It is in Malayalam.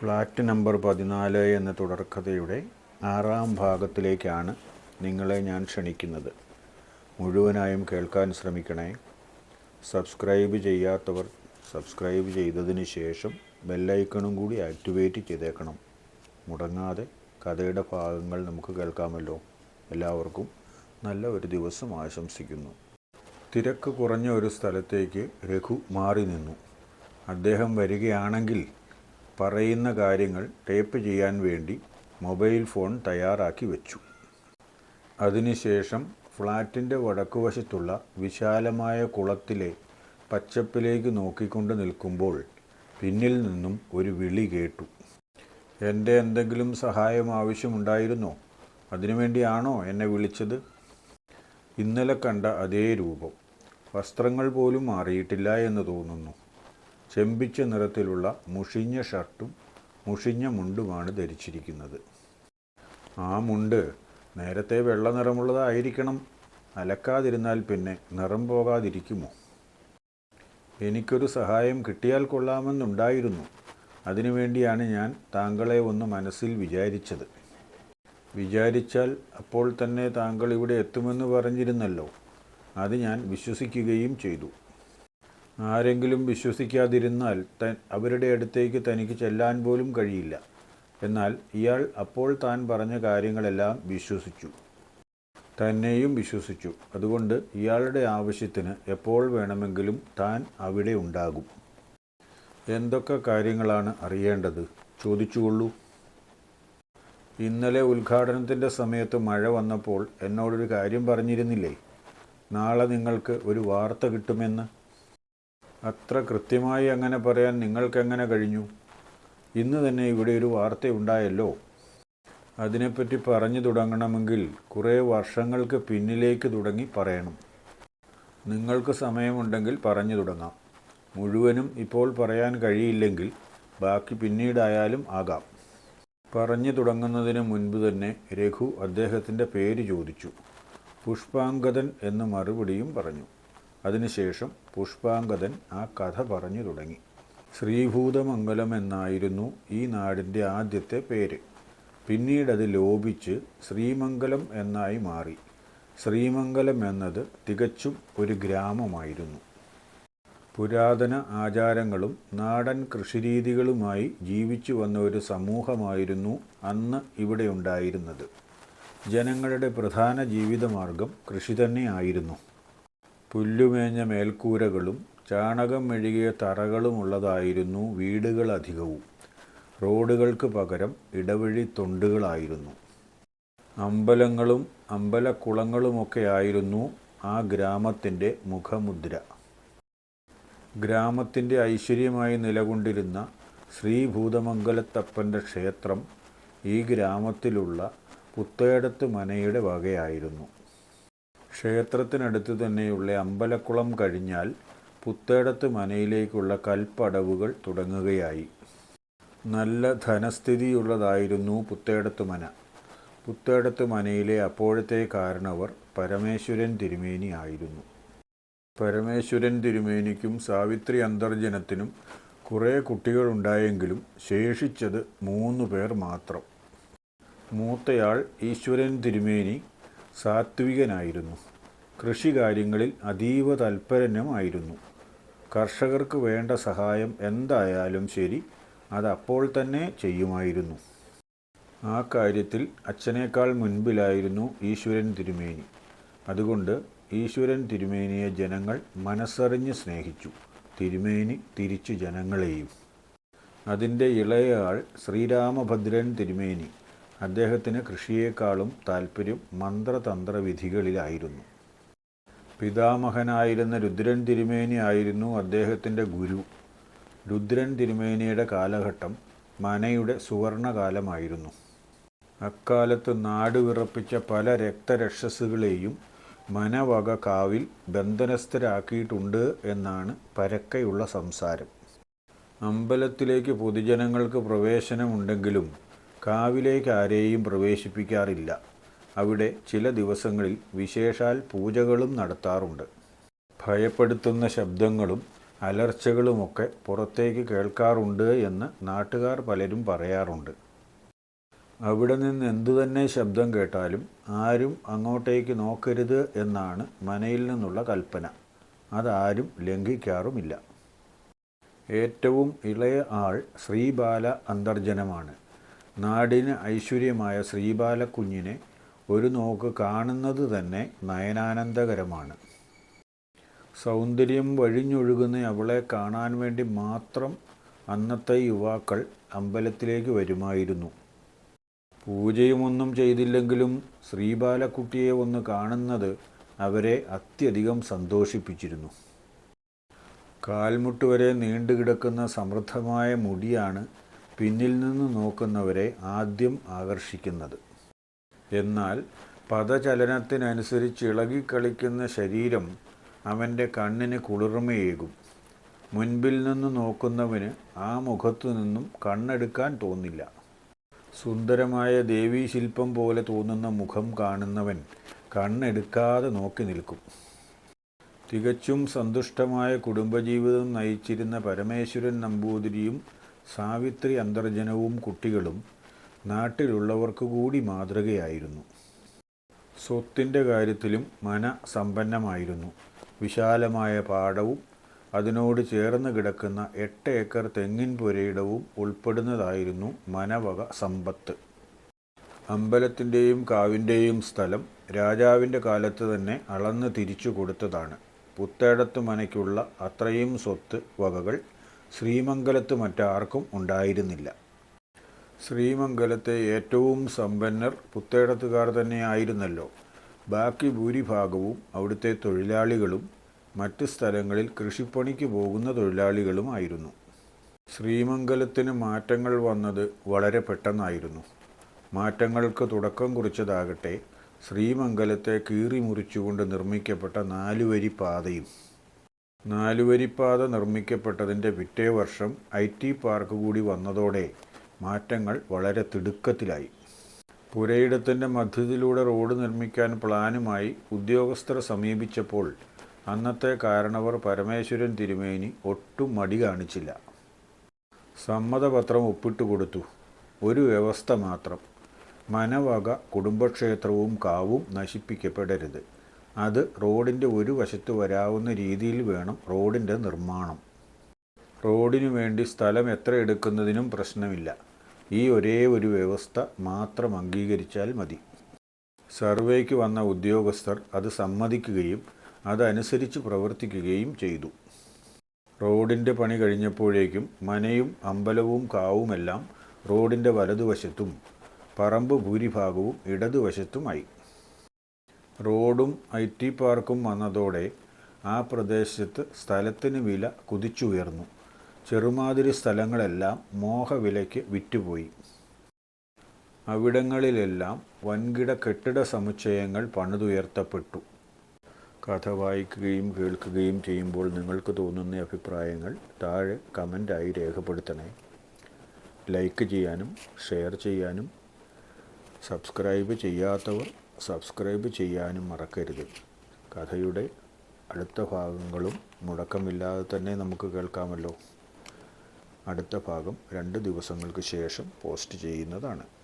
ഫ്ലാറ്റ് നമ്പർ പതിനാല് എന്ന തുടർക്കഥയുടെ ആറാം ഭാഗത്തിലേക്കാണ് നിങ്ങളെ ഞാൻ ക്ഷണിക്കുന്നത്. മുഴുവനായും കേൾക്കാൻ ശ്രമിക്കണേ. സബ്സ്ക്രൈബ് ചെയ്യാത്തവർ സബ്സ്ക്രൈബ് ചെയ്തതിന് ശേഷം ബെല്ലൈക്കണും കൂടി ആക്ടിവേറ്റ് ചെയ്തേക്കണം. മുടങ്ങാതെ കഥയുടെ ഭാഗങ്ങൾ നമുക്ക് കേൾക്കാമല്ലോ. എല്ലാവർക്കും നല്ല ഒരു ദിവസം ആശംസിക്കുന്നു. തിരക്ക് കുറഞ്ഞ ഒരു സ്ഥലത്തേക്ക് രഘു മാറി നിന്നു. അദ്ദേഹം വരികയാണെങ്കിൽ പറയുന്ന കാര്യങ്ങൾ ടേപ്പ് ചെയ്യാൻ വേണ്ടി മൊബൈൽ ഫോൺ തയ്യാറാക്കി വെച്ചു. അതിനുശേഷം ഫ്ലാറ്റിന്റെ വടക്കുവശത്തുള്ള വിശാലമായ കുളത്തിലെ പച്ചപ്പിലേക്ക് നോക്കിക്കൊണ്ട് നിൽക്കുമ്പോൾ പിന്നിൽ നിന്നും ഒരു വിളി കേട്ടു. എന്റെ എന്തെങ്കിലും സഹായം ആവശ്യമുണ്ടായിരുന്നോ? അതിനുവേണ്ടിയാണോ എന്നെ വിളിച്ചത്? ഇന്നലെ കണ്ട അതേ രൂപം. വസ്ത്രങ്ങൾ പോലും മാറിയിട്ടില്ല എന്ന് തോന്നുന്നു. ചെമ്പിച്ച നിറത്തിലുള്ള മുഷിഞ്ഞ ഷർട്ടും മുഷിഞ്ഞ മുണ്ടുമാണ് ധരിച്ചിരിക്കുന്നത്. ആ മുണ്ട് നേരത്തെ വെള്ള നിറമുള്ളതായിരിക്കണം. അലക്കാതിരുന്നാൽ പിന്നെ നിറം പോകാതിരിക്കുമോ? എനിക്കൊരു സഹായം കിട്ടിയാൽ കൊള്ളാമെന്നുണ്ടായിരുന്നു. അതിനുവേണ്ടിയാണ് ഞാൻ താങ്കളെ ഒന്ന് മനസ്സിൽ വിചാരിച്ചത്. വിചാരിച്ചാൽ അപ്പോൾ തന്നെ താങ്കൾ ഇവിടെ എത്തുമെന്ന് പറഞ്ഞിരുന്നല്ലോ. അത് ഞാൻ വിശ്വസിക്കുകയും ചെയ്തു. ആരെങ്കിലും വിശ്വസിക്കാതിരുന്നാൽ തൻ അവരുടെ അടുത്തേക്ക് തനിക്ക് ചെല്ലാൻ പോലും കഴിയില്ല. എന്നാൽ ഇയാൾ അപ്പോൾ താൻ പറഞ്ഞ കാര്യങ്ങളെല്ലാം വിശ്വസിച്ചു. തന്നെയും വിശ്വസിച്ചു. അതുകൊണ്ട് ഇയാളുടെ ആവശ്യത്തിന് എപ്പോൾ വേണമെങ്കിലും താൻ അവിടെ ഉണ്ടാകും. എന്തൊക്കെ കാര്യങ്ങളാണ് അറിയേണ്ടത്? ചോദിച്ചുകൊള്ളൂ. ഇന്നലെ ഉദ്ഘാടനത്തിന്റെ സമയത്ത് മഴ വന്നപ്പോൾ എന്നോടൊരു കാര്യം പറഞ്ഞിരുന്നില്ലേ? നാളെ നിങ്ങൾക്ക് ഒരു വാർത്ത കിട്ടുമെന്ന്? അത്ര കൃത്യമായി അങ്ങനെ പറയാൻ നിങ്ങൾക്കെങ്ങനെ കഴിഞ്ഞു? ഇന്ന് തന്നെ ഇവിടെ ഒരു വാർത്തയുണ്ടായല്ലോ. അതിനെപ്പറ്റി പറഞ്ഞു തുടങ്ങണമെങ്കിൽ കുറേ വർഷങ്ങൾക്ക് പിന്നിലേക്ക് തുടങ്ങി പറയണം. നിങ്ങൾക്ക് സമയമുണ്ടെങ്കിൽ പറഞ്ഞു തുടങ്ങാം. മുഴുവനും ഇപ്പോൾ പറയാൻ കഴിയില്ലെങ്കിൽ ബാക്കി പിന്നീടായാലും ആകാം. പറഞ്ഞു തുടങ്ങുന്നതിന് മുൻപ് തന്നെ രഘു അദ്ദേഹത്തിന്റെ പേര് ചോദിച്ചു. പുഷ്പാങ്കതൻ എന്ന് മറുപടിയും പറഞ്ഞു. അതിനുശേഷം പുഷ്പാങ്കദൻ ആ കഥ പറഞ്ഞു തുടങ്ങി. ശ്രീഭൂതമംഗലം എന്നായിരുന്നു ഈ നാടിന്റെ ആദ്യത്തെ പേര്. പിന്നീടത് ലോപിച്ച് ശ്രീമംഗലം എന്നായി മാറി. ശ്രീമംഗലം എന്നത് തികച്ചും ഒരു ഗ്രാമമായിരുന്നു. പുരാതന ആചാരങ്ങളും നാടൻ കൃഷിരീതികളുമായി ജീവിച്ചു വന്ന ഒരു സമൂഹമായിരുന്നു അന്ന് ഇവിടെ ഉണ്ടായിരുന്നത്. ജനങ്ങളുടെ പ്രധാന ജീവിതമാർഗം കൃഷി തന്നെയായിരുന്നു പുല്ലുമേഞ്ഞ മേൽക്കൂരകളും ചാണകം മെഴുകിയ തറകളുമുള്ളതായിരുന്നു വീടുകളധികവും റോഡുകൾക്ക് പകരം ഇടവഴി തൊണ്ടുകളായിരുന്നു. അമ്പലങ്ങളും അമ്പലക്കുളങ്ങളുമൊക്കെയായിരുന്നു ആ ഗ്രാമത്തിന്റെ മുഖമുദ്ര. ഗ്രാമത്തിന്റെ ഐശ്വര്യമായി നിലകൊണ്ടിരുന്ന ശ്രീഭൂതമംഗലത്തപ്പന്റെ ക്ഷേത്രം ഈ ഗ്രാമത്തിലുള്ള പുത്തേടത്ത് മനയുടെ വകയായിരുന്നു. ക്ഷേത്രത്തിനടുത്ത് തന്നെയുള്ള അമ്പലക്കുളം കഴിഞ്ഞാൽ പുത്തേടത്ത് മനയിലേക്കുള്ള കൽപ്പടവുകൾ തുടങ്ങുകയായി. നല്ല ധനസ്ഥിതിയുള്ളതായിരുന്നു പുത്തേടത്ത് മന. പുത്തേടത്ത് മനയിലെ അപ്പോഴത്തെ കാരണവർ പരമേശ്വരൻ തിരുമേനി ആയിരുന്നു. പരമേശ്വരൻ തിരുമേനിക്കും സാവിത്രി അന്തർജനത്തിനും കുറേ കുട്ടികളുണ്ടായെങ്കിലും ശേഷിച്ചത് മൂന്ന് പേർ മാത്രം. മൂത്തയാൾ ഈശ്വരൻ തിരുമേനി സാത്വികനായിരുന്നു. കൃഷികാര്യങ്ങളിൽ അതീവ തൽപരനുമായിരുന്നു കർഷകർക്ക് വേണ്ട സഹായം എന്തായാലും ശരി അതപ്പോൾ തന്നെ ചെയ്യുമായിരുന്നു. ആ കാര്യത്തിൽ അച്ഛനേക്കാൾ മുൻപിലായിരുന്നു ഈശ്വരൻ തിരുമേനി. അതുകൊണ്ട് ഈശ്വരൻ തിരുമേനിയെ ജനങ്ങൾ മനസ്സറിഞ്ഞ് സ്നേഹിച്ചു. തിരുമേനി തിരിച്ചു ജനങ്ങളെയും. അതിന്റെ ആൾ ശ്രീരാമഭദ്രൻ തിരുമേനി. അദ്ദേഹത്തിന് കൃഷിയേക്കാളും താൽപ്പര്യം മന്ത്രതന്ത്രവിധികളിലായിരുന്നു. പിതാമഹനായിരുന്ന രുദ്രൻ തിരുമേനി ആയിരുന്നു അദ്ദേഹത്തിന്റെ ഗുരു. രുദ്രൻ തിരുമേനിയുടെ കാലഘട്ടം മനയുടെ സുവർണകാലമായിരുന്നു. അക്കാലത്ത് നാട് വിറപ്പിച്ച പല രക്തരക്ഷസുകളെയും മനവക കാവിൽ ബന്ധനസ്ഥരാക്കിയിട്ടുണ്ട് എന്നാണ് പരക്കെയുള്ള സംസാരം. അമ്പലത്തിലേക്ക് പൊതുജനങ്ങൾക്ക് പ്രവേശനമുണ്ടെങ്കിലും കാവിലേക്ക് ആരെയും പ്രവേശിപ്പിക്കാറില്ല. അവിടെ ചില ദിവസങ്ങളിൽ വിശേഷാൽ പൂജകളും നടത്താറുണ്ട്. ഭയപ്പെടുത്തുന്ന ശബ്ദങ്ങളും അലർച്ചകളുമൊക്കെ പുറത്തേക്ക് കേൾക്കാറുണ്ട് എന്ന് നാട്ടുകാർ പലരും പറയാറുണ്ട്. അവിടെ നിന്ന് എന്തുതന്നെ ശബ്ദം കേട്ടാലും ആരും അങ്ങോട്ടേക്ക് നോക്കരുത് എന്നാണ് മനയിൽ നിന്നുള്ള കൽപ്പന. അതാരും ലംഘിക്കാറുമില്ല. ഏറ്റവും ഇളയ ആൾ ശ്രീബാല അന്തർജനമാണ്. നാടിന് ഐശ്വര്യമായ ശ്രീബാലക്കുഞ്ഞിനെ ഒരു നോക്ക് കാണുന്നത് തന്നെ നയനാനന്ദകരമാണ്. സൗന്ദര്യം വഴിഞ്ഞൊഴുകുന്ന അവളെ കാണാൻ വേണ്ടി മാത്രം അന്നത്തെ യുവാക്കൾ അമ്പലത്തിലേക്ക് വരുമായിരുന്നു. പൂജയുമൊന്നും ചെയ്തില്ലെങ്കിലും ശ്രീബാലക്കുട്ടിയെ ഒന്ന് കാണുന്നത് അവരെ അത്യധികം സന്തോഷിപ്പിച്ചിരുന്നു. കാൽമുട്ട് വരെ നീണ്ടുകിടക്കുന്ന സമൃദ്ധമായ മുടിയാണ് പിന്നിൽ നിന്ന് നോക്കുന്നവരെ ആദ്യം ആകർഷിക്കുന്നത്. എന്നാൽ പദചലനത്തിനനുസരിച്ച് ഇളകിക്കളിക്കുന്ന ശരീരം അവന്റെ കണ്ണിന് കുളിർമയേകും. മുൻപിൽ നിന്ന് നോക്കുന്നവന് ആ മുഖത്തു നിന്നും കണ്ണെടുക്കാൻ തോന്നില്ല. സുന്ദരമായ ദേവീശില്പം പോലെ തോന്നുന്ന മുഖം കാണുന്നവൻ കണ്ണെടുക്കാതെ നോക്കി നിൽക്കും. തികച്ചും സന്തുഷ്ടമായ കുടുംബജീവിതം നയിച്ചിരുന്ന പരമേശ്വരൻ നമ്പൂതിരിയും സാവിത്രി അന്തർജനവും കുട്ടികളും നാട്ടിലുള്ളവർക്ക് കൂടി മാതൃകയായിരുന്നു. സ്വത്തിന്റെ കാര്യത്തിലും മന സമ്പന്നമായിരുന്നു. വിശാലമായ പാടവും അതിനോട് ചേർന്ന് കിടക്കുന്ന എട്ട് ഏക്കർ തെങ്ങിൻ പുരയിടവും ഉൾപ്പെടുന്നതായിരുന്നു മനവക സമ്പത്ത്. അമ്പലത്തിന്റെയും കാവിന്റെയും സ്ഥലം രാജാവിന്റെ കാലത്ത് തന്നെ അളന്ന് തിരിച്ചു കൊടുത്തതാണ്. പുത്തേടത്ത് മനയ്ക്കുള്ള അത്രയും സ്വത്ത് വകകൾ ശ്രീമംഗലത്ത് മറ്റാർക്കും ഉണ്ടായിരുന്നില്ല. ശ്രീമംഗലത്തെ ഏറ്റവും സമ്പന്നർ പുത്തേടത്തുകാർ തന്നെയായിരുന്നല്ലോ. ബാക്കി ഭൂരിഭാഗവും അവിടുത്തെ തൊഴിലാളികളും മറ്റ് സ്ഥലങ്ങളിൽ കൃഷിപ്പണിക്ക് പോകുന്ന തൊഴിലാളികളുമായിരുന്നു. ശ്രീമംഗലത്തിന് മാറ്റങ്ങൾ വന്നത് വളരെ പെട്ടെന്നായിരുന്നു. മാറ്റങ്ങൾക്ക് തുടക്കം കുറിച്ചതാകട്ടെ ശ്രീമംഗലത്തെ കീറി മുറിച്ചുകൊണ്ട് നിർമ്മിക്കപ്പെട്ട നാലുവരി പാതയും നാലുവരിപ്പാത നിർമ്മിക്കപ്പെട്ടതിന്റെ പിറ്റേ വർഷം ഐ ടി പാർക്ക് കൂടി വന്നതോടെ മാറ്റങ്ങൾ വളരെ തിടുക്കത്തിലായി. പുരയിടത്തിന്റെ മധ്യത്തിലൂടെ റോഡ് നിർമ്മിക്കാൻ പ്ലാനുമായി ഉദ്യോഗസ്ഥരെ സമീപിച്ചപ്പോൾ അന്നത്തെ കാരണവർ പരമേശ്വരൻ തിരുമേനി ഒട്ടും മടി കാണിച്ചില്ല. സമ്മതപത്രം ഒപ്പിട്ട് കൊടുത്തു. ഒരു വ്യവസ്ഥ മാത്രം. മനവക കുടുംബക്ഷേത്രവും കാവും നശിപ്പിക്കപ്പെടരുത്. അത് റോഡിന്റെ ഒരു വശത്ത് വരാവുന്ന രീതിയിൽ വേണം റോഡിന്റെ നിർമ്മാണം. റോഡിനു വേണ്ടി സ്ഥലം എത്ര എടുക്കുന്നതിനും പ്രശ്നമില്ല. ഈ ഒരേ ഒരു വ്യവസ്ഥ മാത്രം അംഗീകരിച്ചാൽ മതി. സർവേക്ക് വന്ന ഉദ്യോഗസ്ഥർ അത് സമ്മതിക്കുകയും അതനുസരിച്ച് പ്രവർത്തിക്കുകയും ചെയ്തു. റോഡിന്റെ പണി കഴിഞ്ഞപ്പോഴേക്കും മനയും അമ്പലവും കാവുമെല്ലാം റോഡിന്റെ വലതുവശത്തും പറമ്പ് ഭൂരിഭാഗവും ഇടതുവശത്തുമായി റോഡും ഐ ടി പാർക്കും വന്നതോടെ ആ പ്രദേശത്ത് സ്ഥലത്തിന് വില കുതിച്ചുയർന്നു. ചെറുമാതിരി സ്ഥലങ്ങളെല്ലാം മോഹവിലയ്ക്ക് വിറ്റുപോയി. അവിടങ്ങളിലെല്ലാം വൻകിട കെട്ടിട സമുച്ചയങ്ങൾ പണിതുയർത്തപ്പെട്ടു. കഥ വായിക്കുകയും കേൾക്കുകയും ചെയ്യുമ്പോൾ നിങ്ങൾക്ക് തോന്നുന്ന അഭിപ്രായങ്ങൾ താഴെ കമന്റായി രേഖപ്പെടുത്തണേ. ലൈക്ക് ചെയ്യാനും ഷെയർ ചെയ്യാനും സബ്സ്ക്രൈബ് ചെയ്യാത്തവർ സബ്സ്ക്രൈബ് ചെയ്യാനും മറക്കരുത്. കഥയുടെ അടുത്ത ഭാഗങ്ങളും മുടക്കമില്ലാതെ തന്നെ നമുക്ക് കേൾക്കാമല്ലോ. അടുത്ത ഭാഗം രണ്ട് ദിവസങ്ങൾക്ക് ശേഷം പോസ്റ്റ് ചെയ്യുന്നതാണ്.